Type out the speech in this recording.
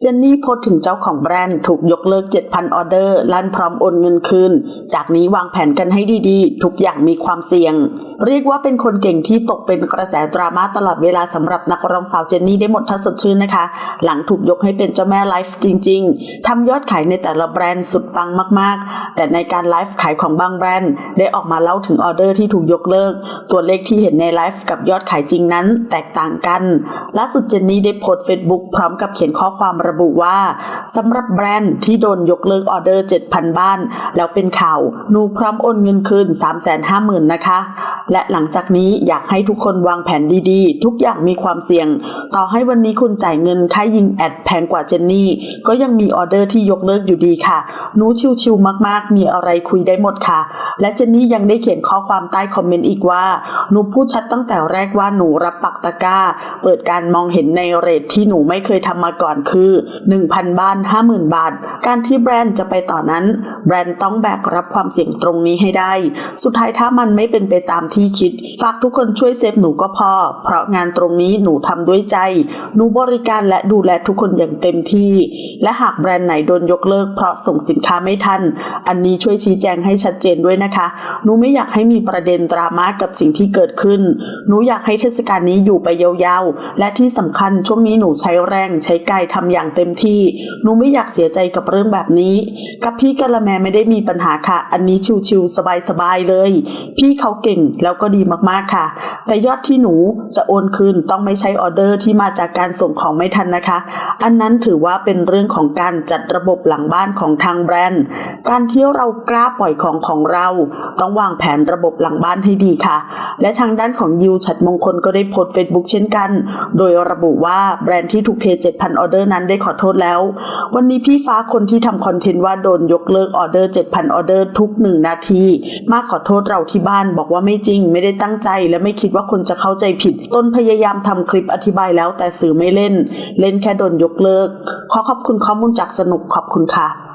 เจนนี่โพสถึงเจ้าของแบรนด์ถูกยกเลิก 7,000 ออเดอร์ลั่นพร้อมโอนเงินคืน จากนี้วางแผนกันให้ดีๆ ทุกอย่างมีความเสี่ยง เรียกว่าเป็นคนเก่งที่ตกเป็นกระแสดราม่าตลอดเวลาสำหรับนักร้องสาวเจนนี่ได้หมดทัศดชื่นนะคะ หลังถูกยกให้เป็นเจ้าแม่ไลฟ์จริง ๆทำยอดขายในแต่ละแบรนด์สุดปังมากๆ แต่ในการไลฟ์ขายของบางแบรนด์ ได้ออกมาเล่าถึงออเดอร์ที่ถูกยกเลิก ตัวเลขที่เห็นในไลฟ์กับยอดขายจริงนั้นแตกต่างกันล่าสุดเจนนี่ได้โพสต์เฟซบุ๊กพร้อมกับเขียนข้อความระบุว่าสำหรับแบรนด์ที่โดนยกเลิกออเดอร์7,000 บ้าน แล้วเป็นข่าวหนูพร้อมโอนเงินคืน350,000นะคะ และหลังจากนี้อยากให้ทุกคนวางแผนดีๆ ทุกอย่างมีความเสี่ยง ต่อให้วันนี้คุณจ่ายเงินค่ายิงแอดแพงกว่าเจนนี่ ก็ยังมีออเดอร์ที่ยกเลิกอยู่ดีค่ะหนูชิวๆมากๆ มีอะไรคุยได้หมดค่ะ และเจนนี่ยังได้เขียนข้อความใต้คอมเมนต์อีกว่าหนูพูดชัดตั้งแต่แรกว่าหนูรับปักตะก้า เปิดการมองเห็นในเรทที่หนูไม่เคยทำมาก่อนคือ 1,000 บ้าน 50,000 บาท การที่แบรนด์จะไปต่อนั้น แบรนด์ต้องแบกรับความเสี่ยงตรงนี้ให้ได้ สุดท้ายถ้ามันไม่เป็นไปตามที่คิด ฝากทุกคนช่วยเซฟหนูก็พอ เพราะงานตรงนี้หนูทำด้วยใจ หนูบริการและดูแลทุกคนอย่างเต็มที่ และหากแบรนด์ไหนโดนยกเลิกเพราะส่งสินค้าไม่ทัน อันนี้ช่วยชี้แจงให้ชัดเจนด้วยนะคะ หนูไม่อยากให้มีประเด็นดราม่ากับสิ่งที่เกิดขึ้น หนูอยากให้เทศกาลนี้อยู่ไปยาวๆ และที่สำคัญช่วงนี้หนูใช้แรงใช้กายทำอย่างเต็มที่ หนูไม่อยากเสียใจกับเรื่องแบบนี้กับพี่กะละแมไม่ได้มีปัญหาค่ะ อันนี้ชิวๆสบายๆเลย พี่เขาเก่งแล้วก็ดีมากๆค่ะ แต่ยอดที่หนูจะโอนคืนต้องไม่ใช่ออเดอร์ที่มาจากการส่งของไม่ทันนะคะ อันนั้นถือว่าเป็นเรื่องของการจัดระบบหลังบ้านของทางแบรนด์ การที่เรากล้าปล่อยของของเรา ต้องวางแผนระบบหลังบ้านให้ดีค่ะ และทางด้านของยิวฉัดมงคลก็ได้โพสต์เฟซบุ๊กเช่นกัน โดยระบุว่าแบรนด์ที่ถูกเท 7,000 ออเดอร์นั้นได้ขอโทษแล้ว วันนี้พี่ฟ้าคนที่ทำคอนเทนต์ว่าโดนยกเลิกออเดอร์ 7,000 ออเดอร์ทุก1นาที มาขอโทษเราที่บ้านบอกว่าไม่จริง ไม่ได้ตั้งใจ และไม่คิดว่าคนจะเข้าใจผิดตนพยายามทำคลิปอธิบายแล้วแต่สื่อไม่เล่น เล่นแค่โดนยกเลิก ขอขอบคุณข้อมูลจากสนุกขอบคุณค่ะ